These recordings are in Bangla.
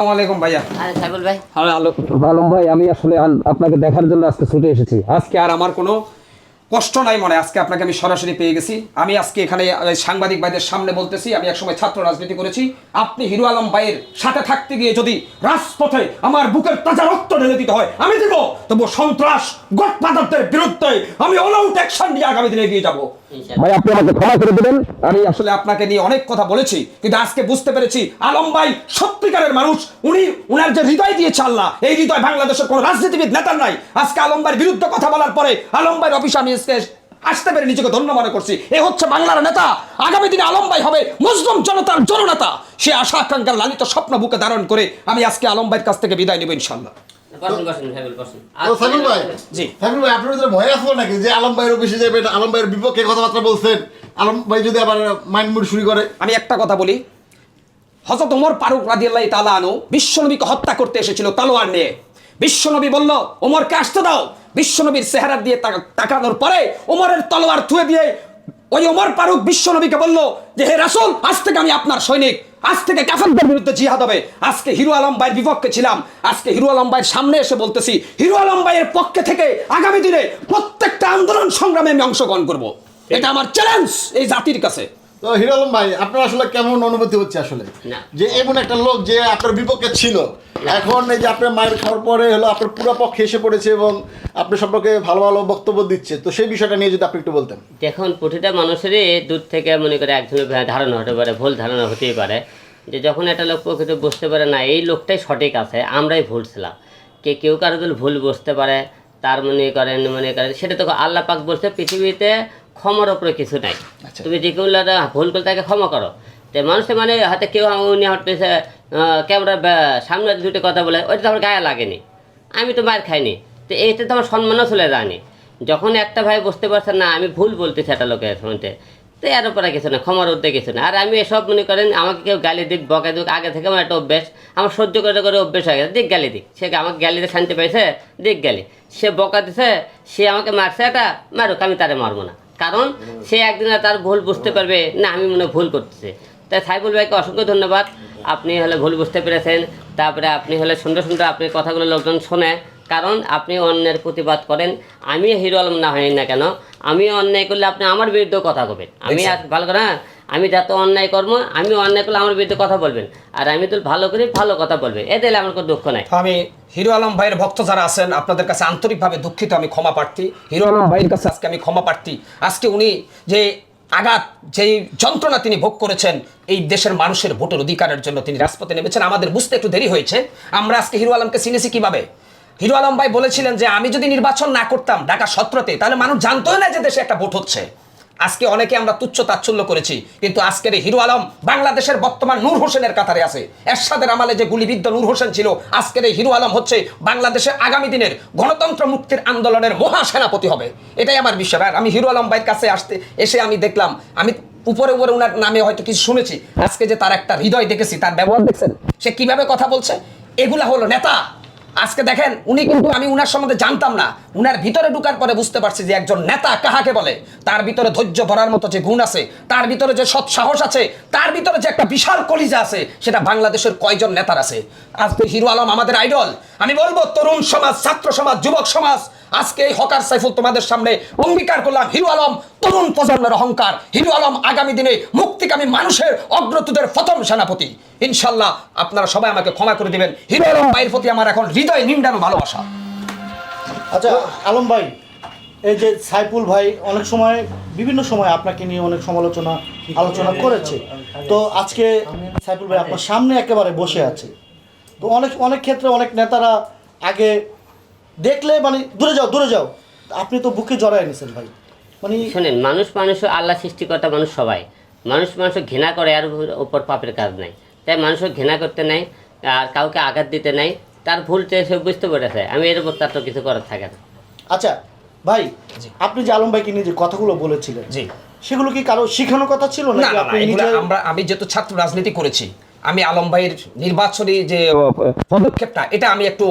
আসসালামু ভাইয়া। সাইবুল ভাই। হ্যাঁ আলো। আলম ভাই আমি আসলে আপনাকে দেখার জন্য আজকে ছুটে এসেছি। আজকে আর আমার কোনো কষ্ট নাই মনে আজকে আপনাকে আমি সরাসরি পেয়ে গেছি। আমি আজকে এখানে সাংবাদিক ভাইদের সামনে বলতেছি আমি একসময় ছাত্র রাজনীতি করেছি। আপনি হিরো আলম ভাইয়ের সাথে থাকতে গিয়ে যদি রাজপথে আমার বুকের তাজা রক্ত ঢেলে দিতে হয় আমি দিব। তবু সন্ত্রাস গডফাদারদের বিরুদ্ধে আমি অলআউট অ্যাকশন নিয়ে আগামী দিনে এগিয়ে যাব। ভাই আপনি আমাকে ক্ষমা করে দেবেন। আমি আসলে আপনাকে নিয়ে অনেক কথা বলেছি, কিন্তু আজকে বুঝতে পেরেছি আলম ভাই সত্যিকারের মানুষ। উনি উনার যে হৃদয় দিয়েছে আল্লাহ, এই হৃদয় বাংলাদেশের কোন রাজনীতিবিদ নেতার নাই। আজকে আলম ভাইয়ের বিরুদ্ধে কথা বলার পরে আলম ভাইয়ের অফিসে আমি আজকে আসতে পেরে নিজেকে ধন্য মনে করছি। এ হচ্ছে বাংলার নেতা। আগামী দিনে আলম ভাই হবে মুসলিম জনতার জননেতা। সে আশা আকাঙ্ক্ষার লালিত স্বপ্ন বুকে ধারণ করে আমি আজকে আলম ভাইয়ের কাছ থেকে বিদায় নেব ইনশাল্লাহ করে। আমি একটা কথা বলি। হজরত ওমর ফারুক রাদিয়াল্লাহ তালা আনু বিশ্বনবীকে হত্যা করতে এসেছিল তলোয়ার নিয়ে। বিশ্বনবী বলল ওমরকে আসতে দাও। বিশ্বনবীর চেহারা দিয়ে তাকানোর পরে ওমরের তলোয়ার থুয়ে দিয়ে ওই ওমর ফারুক বিশ্বনবীকে বলল যে হে রাসুল আজ থেকে আমি আপনার সৈনিক। আজ থেকে কাফেরদের বিরুদ্ধে জিহাদ হবে। আজকে হিরো আলম ভাইয়ের বিপক্ষে ছিলাম। আজকে হিরো আলম ভাইয়ের সামনে এসে বলতেছি হিরো আলম ভাইয়ের পক্ষে থেকে আগামী দিনে প্রত্যেকটা আন্দোলন সংগ্রামে আমি অংশগ্রহণ করব। এটা আমার চ্যালেঞ্জ এই জাতির কাছে। তো হিরো আলম ভাই আপনার আসলে কেমন অনুভূতি হচ্ছে আসলে? যে এমন একটা লোক যে আপনার বিপক্ষে ছিল। এখন এই যে আপনার মায়ের খাওয়ার পরে হলো আপনার পুরো পক্ষে এসে পড়েছে এবং আপনি সম্পর্কে ভালো ভালো বক্তব্য দিচ্ছে। তো সেই বিষয়টা নিয়ে যদি আপনি একটু বলতেন। দেখুন প্রতিটা মানুষেরই দূর থেকে মনে করে একজনের ধারণা হতে পারে ভুল ধারণা হতেই পারে। যে যখন একটা লোক প্রকৃত বুঝতে পারে না এই লোকটাই সঠিক আছে আমরাই ভুল ছিলাম। কে কেউ কারও ভুল বুঝতে পারে তার মনে করেন মনে করেন সেটা তো আল্লাহ পাক বলছে পৃথিবীতে ক্ষমার উপরে কিছু নাই। আচ্ছা। তুমি যে কেউ ভুল করলে তাকে ক্ষমা করো তো মানুষের মানে হাতে কেউ উনি হটতেছে ক্যামেরা সামনে দুটো কথা বলে ওইটা তো আমার গায়ে লাগেনি। আমি তো মার খাইনি। তো এইটা তো আমার সম্মানও চলে যায়নি যখন একটা ভাই বুঝতে পারছে না আমি ভুল বলতেছি একটা লোকের শুনতে। তো এর উপরে কিছু না ক্ষমার উদ্যোগ কিছু না আর আমি এসব মনে করেন আমাকে কেউ গালি দিক বকা দিক আগে থেকে আমার একটা অভ্যেস আমার সহ্য করে করে অভ্যেস হয়ে গেছে। দিক গালি দিক। সে আমাকে গালিতে শান্তি পাইছে দিক গালি। সে বকা দিছে সে আমাকে মারছে এটা মারুক আমি তারে মারবো না। কারণ সে একদিন তার ভুল বুঝতে পারবে না আমি মনে ভুল করতেছি। তাই সাইবুল ভাইকে অসংখ্য ধন্যবাদ। আপনি হলে ভুল বুঝতে পেরেছেন। তারপরে আপনি হলে সুন্দর সুন্দর আপনি কথাগুলো লোকজন শোনে। কারণ আপনি অন্যের প্রতিবাদ করেন। আমি হিরো আলম না হই না কেন? আমি অন্যায় করলে আপনি আমার বিরুদ্ধে কথা বলবেন আমি ভালো করে হ্যাঁ, আমি যত অন্যায় কর্ম আমি অন্যায় করলে আমার বিরুদ্ধে কথা বলবেন। আর আমি তো ভালো করি ভালো কথা বলবেন এতে হলে আমার কোনো দুঃখ নাই। আমি হিরো আলম ভাইয়ের ভক্ত যারা আছেন, আপনাদের কাছে আন্তরিকভাবে দুঃখিত, আমি ক্ষমা প্রার্থী। হিরো আলম ভাইয়ের কাছে আজকে আমি ক্ষমা প্রার্থী। আজকে উনি যে আঘাত, যেই যন্ত্রণা তিনি ভোগ করেছেন, এই দেশের মানুষের ভোটের অধিকারের জন্য তিনি রাজপথে নেমেছেন। আমাদের বুঝতে একটু দেরি হয়েছে। আমরা আজকে হিরো আলমকে চিনেছি কীভাবে? হিরো আলম ভাই বলেছিলেন যে, আমি যদি নির্বাচন না করতাম ঢাকা সত্রতে, তাহলে মানুষ জানতোই না যে দেশে একটা ভোট হচ্ছে। আজকে অনেকে আমরা তুচ্ছ তাচ্ছল্য করেছি, কিন্তু আজকের এই হিরো আলম বাংলাদেশের বর্তমান নূর হোসেনের কাতারে আছে। এরশাদের আমলে যে গুলিবিদ্ধ নূর হোসেন ছিল, আজকের এই হিরো আলম হচ্ছে বাংলাদেশের আগামী দিনের গণতন্ত্র মুক্তির আন্দোলনের মহা সেনাপতি হবে। এটাই আমার বিশ্বাস। আর আমি হিরো আলম ভাইয়ের কাছে আসতে এসে আমি দেখলাম, আমি উপরে উপরে ওনার নামে হয়তো কিছু শুনেছি। আজকে যে তার একটা হৃদয় দেখেছি, তার ব্যবহার দেখছেন? সে কীভাবে কথা বলছে? এগুলা হলো নেতা। আজকে দেখেন, উনি কিন্তু আমি উনার সম্বন্ধে জানতাম না। উনার ভিতরে ঢুকার পরে বুঝতে পারছি যে একজন নেতা কাহাকে বলে। তার ভিতরে ধৈর্য ধরার মতো যে গুণ আছে, তার ভিতরে যে সৎ সাহস আছে, তার ভিতরে যে একটা বিশাল কলিজা আছে, সেটা বাংলাদেশের কয়জন নেতার আছে? আজকে হিরো আলম আমাদের আইডল। আমি বলব, তরুণ সমাজ, ছাত্র সমাজ, যুবক সমাজ আজকে এই হকার সাইফুল তোমাদের সামনে অঙ্গীকার করলাম, হিরো আলম, তরুণ প্রজন্মের অহংকার। হিরো আলম আগামী দিনে মুক্তিকামী মানুষের অগ্রতুদের প্রথম সেনাপতি। ইনশাল্লাহ আপনারা সবাই আমাকে ক্ষমা করে দিবেন। হিরো আলম ভাইয়ের প্রতি আমার এখন হৃদয় নিমডানো ভালোবাসা। আচ্ছা আলম ভাই, এই যে সাইফুল ভাই অনেক সময়, বিভিন্ন সময় আপনাকে নিয়ে অনেক সমালোচনা, আলোচনা করেছে। তো আজকে সাইফুল ভাই আপনার সামনে একেবারে বসে আছে। তো অনেক অনেক ক্ষেত্রে অনেক নেতারা আগে দেখলে মানে দূরে যাও দূরে যাও। আপনি তো বুকে জড়ায় নিছেন ভাই। মানে শোনেন মানুষ মানুষ আল্লাহ সৃষ্টিকর্তা মানুষ সবাই। মানুষ মানুষ ঘৃণা করে আর উপর পাপের কাজ নাই। তাই মানুষও ঘৃণা করতে নাই আর কাউকে আঘাত দিতে নাই। তার ভুলতে সে বুঝতে পেরেছে। আমি এর উপর তার তো কিছু করার থাকে না। আচ্ছা ভাই আপনি যে আলম ভাইকে নিয়ে যে কথাগুলো বলেছিলেন জি। সেগুলো কি কারও শিখানোর কথা ছিল না নাকি আপনি আমরা আমি যেহেতু ছাত্র রাজনীতি করেছি আমি আলম ভাইয়ের নির্বাচনী যে পদক্ষেপটা এটা আমি একটু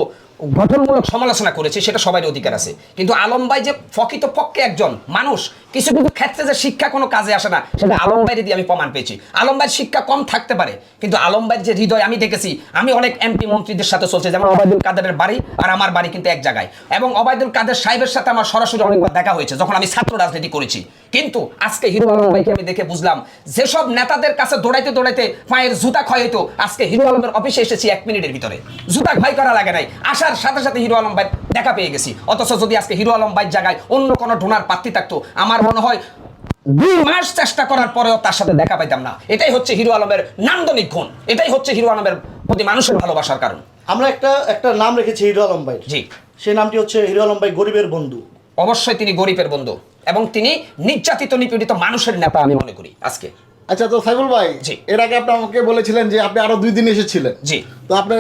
গঠনমূলক সমালোচনা করেছি, সেটা সবারই অধিকার আছে। কিন্তু আলম ভাই যে প্রকৃত পক্ষে একজন মানুষ, কিছু কিছু ক্ষেত্রে যে শিক্ষা কোনো কাজে আসে না, সেটা আলম ভাইয়ের দিয়ে আমি প্রমাণ পেয়েছি। আলম ভাইয়ের শিক্ষা কম থাকতে পারে, কিন্তু আলম ভাইয়ের যে হৃদয়, আমি দেখেছি, আমি অনেক এমপি মন্ত্রীদের সাথে চলছে, যেমন অবায়দুল কাদেরের বাড়ি আর আমার বাড়ি কিন্তু এক জায়গায়। এবং অবায়দুল কাদের সাহেবের সাথে আমার সরাসরি অনেকবার দেখা হয়েছে, যখন আমি ছাত্র রাজনীতি করেছি। কিন্তু আজকে হিরো আলম ভাইকে আমি দেখে বুঝলাম, যেসব নেতাদের কাছে দৌড়াইতে দৌড়াইতে পায়ের জুতা ক্ষয় হতো আজকে হিরো আলমের অফিসে এসেছি এক মিনিটের ভিতরে। জুতা ভাই করা লাগে নাই আসার সাথে সাথে হিরো আলম ভাই দেখা পেয়ে গেছি। অথচ যদি আজকে হিরো আলম ভাই জায়গায় অন্য কোনো ডোনার প্রার্থী থাকতো আমার মনে হয় দুই মাস চেষ্টা করার পরেও তার সাথে দেখা পাইতাম না। এটাই হচ্ছে হিরো আলমের নান্দনিক গুণ। এটাই হচ্ছে হিরো আলমের প্রতি মানুষের ভালোবাসার কারণ। আমরা একটা একটা নাম রেখেছি হিরো আলম ভাই জি। সেই নামটি হচ্ছে হিরো আলম ভাই গরিবের বন্ধু। অবশ্যই তিনি গরিবের বন্ধু এবং তিনি নির্যাতিত নিপীড়িত মানুষের নেতা আমি মনে করি আজকে। আচ্ছা তো সাইফুল ভাই জি। এর আগে আপনি আমাকে বলেছিলেন যে আপনি আরও দুই দিন এসেছিলেন। জি। তো আপনি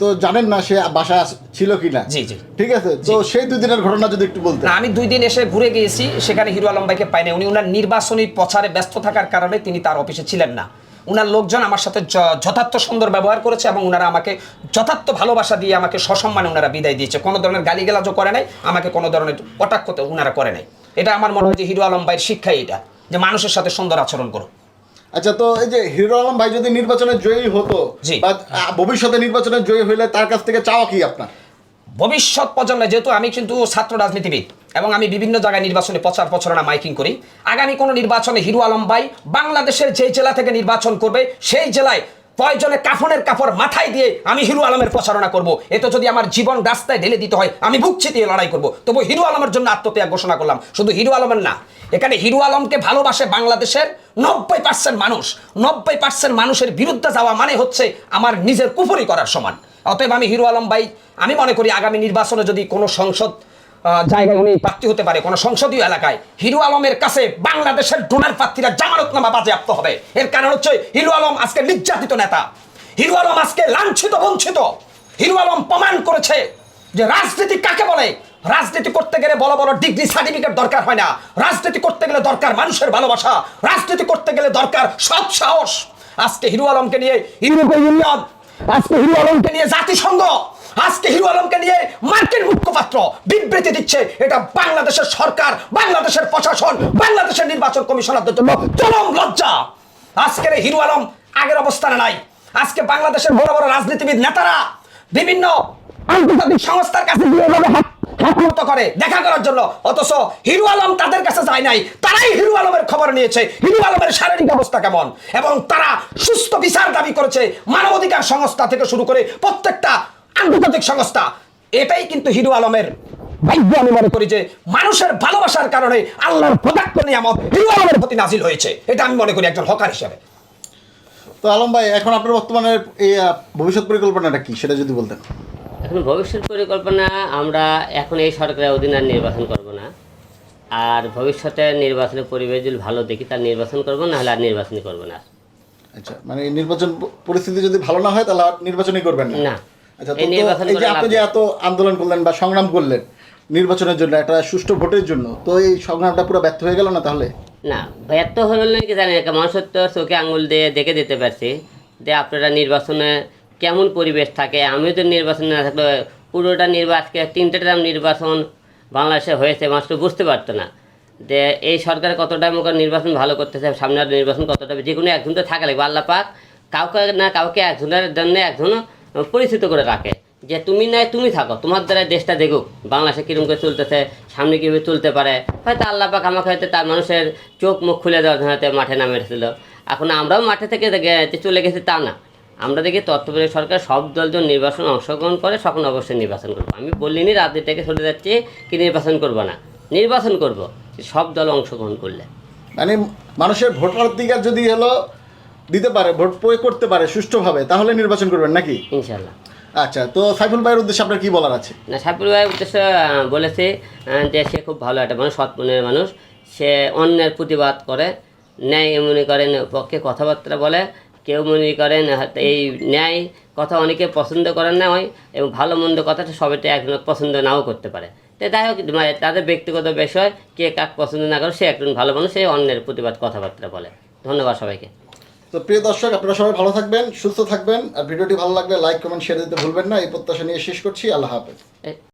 তো জানেন না সে বাসা ছিল কিনা। জি, জি। ঠিক আছে? তো সেই দুই দিনের ঘটনা যদি একটু বলতেন। আমি দুই দিন এসে ঘুরে গিয়েছি সেখানে হিরো আলম ভাইকে পাইনি। উনি ওনার নির্বাচনী প্রচারে ব্যস্ত থাকার কারণে তিনি তার অফিসে ছিলেন না। উনার লোকজন আমার সাথে যথার্থ সুন্দর ব্যবহার করেছে এবং ওনারা আমাকে যথার্থ ভালোবাসা দিয়ে আমাকে সসম্মানে ওনারা বিদায় দিয়েছে। কোনো ধরনের গালিগালাজও করে নাই আমাকে কোনো ধরনের কটাক্ষতে ওনারা করে নাই। এটা আমার মনে হয় যে হিরো আলম ভাইয়ের শিক্ষাই এটা যে মানুষের সাথে সুন্দর আচরণ করো আচ্ছা তো এই যে হিরো আলম ভাই যদি নির্বাচনে জয়ী হতো। বা ভবিষ্যতে নির্বাচনে জয়ী হইলে তার কাছ থেকে চাওয়া কি আপনার ভবিষ্যৎ প্রজন্মে যেহেতু আমি কিন্তু ছাত্র রাজনীতিবিদ এবং আমি বিভিন্ন জায়গায় নির্বাচনে প্রচার প্রচারণা মাইকিং করি আগামী কোনো নির্বাচনে হিরু আলম ভাই বাংলাদেশের যে জেলা থেকে নির্বাচন করবে সেই জেলায় প্রয়োজনে কাফনের কাপড় মাথায় দিয়ে আমি হিরো আলমের প্রচারণা করব? এতে যদি আমার জীবন রাস্তায় ঢেলে দিতে হয়, আমি বুক চিতিয়ে লড়াই করব। তবু হিরো আলমের জন্য আত্মত্যাগ ঘোষণা করলাম। শুধু হিরো আলমের না, এখানে হিরু আলমকে ভালোবাসে বাংলাদেশের নব্বই পার্সেন্ট মানুষ। নব্বই পার্সেন্ট মানুষের বিরুদ্ধে যাওয়া মানে হচ্ছে আমার নিজের কুফরি করার সমান। অতএব আমি হিরু আলম ভাই, আমি মনে করি আগামী নির্বাচনে যদি কোনো সংসদ জায়গায় উনি প্রার্থী হতে পারে কোনো সংসদীয় এলাকায়। হিরু আলমের কাছে বাংলাদেশের ডোনার প্রার্থীরা জামানতনামা বাজেয়াপ্ত হবে। এর কারণ হচ্ছে হিরু আলম আজকে নির্যাতিত নেতা। হিরু আলম আজকে লাঞ্ছিত, বঞ্চিত। হিরু আলম প্রমাণ করেছে যে রাজনীতি কাকে বলে? রাজনীতি করতে গেলে বড় বড় ডিগ্রি সার্টিফিকেট দরকার হয় না। রাজনীতি করতে গেলে দরকার মানুষের ভালোবাসা। রাজনীতি করতে গেলে দরকার সৎ সাহস। আজকে হিরো আলমকে নিয়ে ইউরোপীয় ইউনিয়ন, আজকে হিরু আলমকে নিয়ে জাতিসংঘ আজকে হিরো আলমকে নিয়ে মার্কিন মুখপাত্র বিবৃতি দিচ্ছে, এটা বাংলাদেশের সরকার, বাংলাদেশের প্রশাসন, বাংলাদেশের নির্বাচন কমিশনারদের জন্য চরম লজ্জা। আজকের হিরো আলম আগের অবস্থানে নাই। আজকে বাংলাদেশের বড় বড় রাজনীতিবিদ নেতারা বিভিন্ন আন্তর্জাতিক সংস্থার কাছে গিয়ে এভাবে হাত হাত নত করে দেখা করার জন্য। অথচ হিরু আলম তাদের কাছে যায় নাই। তারাই হিরু আলমের খবর নিয়েছে। হিরু আলমের শারীরিক অবস্থা কেমন? এবং তারা সুস্থ বিচার দাবি করেছে মানবাধিকার সংস্থা থেকে শুরু করে প্রত্যেকটা আন্তর্জাতিক সংস্থা। এটাই কিন্তু হিরু আলমের ভাগ্য আমি মনে করি যে মানুষের ভালোবাসার কারণে আল্লাহর পদার্থ নিয়ামত হিরু আলমের প্রতি নাজিল হয়েছে। এটা আমি মনে করি একজন হকার হিসেবে। তো আলম ভাই এখন আপনার বর্তমানে এই ভবিষ্যৎ পরিকল্পনাটা কি? সেটা যদি বলতেন। এখন ভবিষ্যৎ পরিকল্পনা আমরা এখন এই সরকারের অধীনে আর নির্বাচন করব না। আর ভবিষ্যতে নির্বাচনের পরিবেশ যদি ভালো দেখি তার নির্বাচন করব না হলে আর নির্বাচনই করব না। আচ্ছা মানে নির্বাচন পরিস্থিতি যদি ভালো না হয় তাহলে আর নির্বাচনই করবেন না? না। আচ্ছা এই যে আপনি যে এত আন্দোলন করলেন বা সংগ্রাম করলেন নির্বাচনের জন্য একটা সুষ্ঠু ভোটের জন্য তো এই সংগ্রামটা পুরো ব্যর্থ হয়ে গেল না তাহলে? না ব্যর্থ হলো নাকি জানি না মানুষের তো চোখে আঙুল দিয়ে দেখে দিতে পারছি যে আপনারা নির্বাচনে কেমন পরিবেশ থাকে। আমিও তো নির্বাচনে না থাকলে পুরোটা নির্বাচনকে তিনটে টাইম নির্বাচন বাংলাদেশে হয়েছে মানুষ তো বুঝতে পারতো না যে এই সরকার কতটা মুখ নির্বাচন ভালো করতেছে সামনে নির্বাচন কতটা যে কোনো একজন তো থাকা লাগবে আল্লাহ পাক কাউকে না কাউকে একজনের জন্য একজন পরিচিত করে রাখে। যে তুমি নয় তুমি থাকো। তোমার দ্বারা দেশটা দেখুক, বাংলাদেশে কীরকম করে চলতেছে, সামনে কীভাবে চলতে পারে। হয়তো আল্লাহ পাক আমাকে হয়তো তার মানুষের চোখ মুখ খুলে দেওয়ার হয়তো মাঠে নামে এসেছিল এখন আমরাও মাঠে থেকে চলে গেছি তা না। আমরা দেখি তত্ত্বাবধায়ক সরকার সব দল যখন নির্বাচন অংশগ্রহণ করে, তখন অবশ্যই নির্বাচন করব। আমি বলিনি রাজনীতি থেকে চলে যাচ্ছি কি নির্বাচন করব না। নির্বাচন করব, সব দল অংশগ্রহণ করলে। মানে মানুষের ভোটাধিকার যদি হলো দিতে পারে ভোট প্রয়োগ করতে পারে সুষ্ঠুভাবে তাহলে নির্বাচন করবেন নাকি? ইনশাল্লাহ আচ্ছা তো সাইফুল ভাইয়ের উদ্দেশ্যে আপনার কি বলার আছে? না সাইফুল ভাইয়ের উদ্দেশ্যে বলেছে যে সে খুব ভালো একটা মানুষ সৎ মনের মানুষ। সে অন্যের প্রতিবাদ করে ন্যায় মনে করেন পক্ষে কথাবার্তা বলে কেউ মনে করেন এই ন্যায় কথা অনেকে পছন্দ করেন না হয় এবং ভালো মন্দ কথাটা সবাইটা একজন পছন্দ নাও করতে পারে। তো যাই হোক মানে তাদের ব্যক্তিগত বিষয় কে কাক পছন্দ না করে সে একজন ভালো মানুষ সে অন্যের প্রতিবাদ কথাবার্তা বলে। ধন্যবাদ সবাইকে। তো প্রিয় দর্শক, আপনারা সবাই ভালো থাকবেন, সুস্থ থাকবেন, আর ভিডিওটি ভালো লাগলে লাইক কমেন্ট শেয়ার দিতে ভুলবেন না। এই প্রত্যাশা নিয়ে শেষ করছি। আল্লাহ হাফেজ।